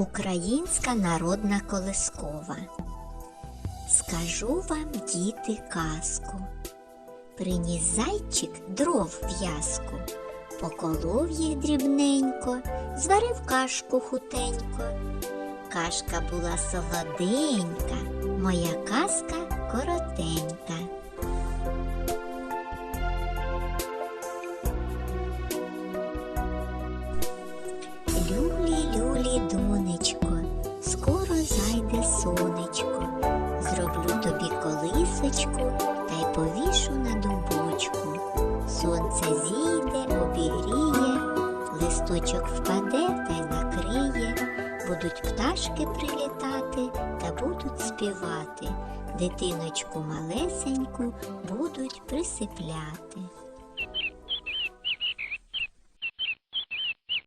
Українська народна колискова. Скажу вам, діти, казку. Приніс зайчик дров в'язку, поколов їх дрібненько, зварив кашку хутенько. Кашка була солоденька, моя казка сонечко. Зроблю тобі колисочку та й повішу на дубочку. Сонце зійде, обігріє, листочок впаде та й накриє. Будуть пташки прилітати та будуть співати. Дитиночку малесеньку будуть присипляти.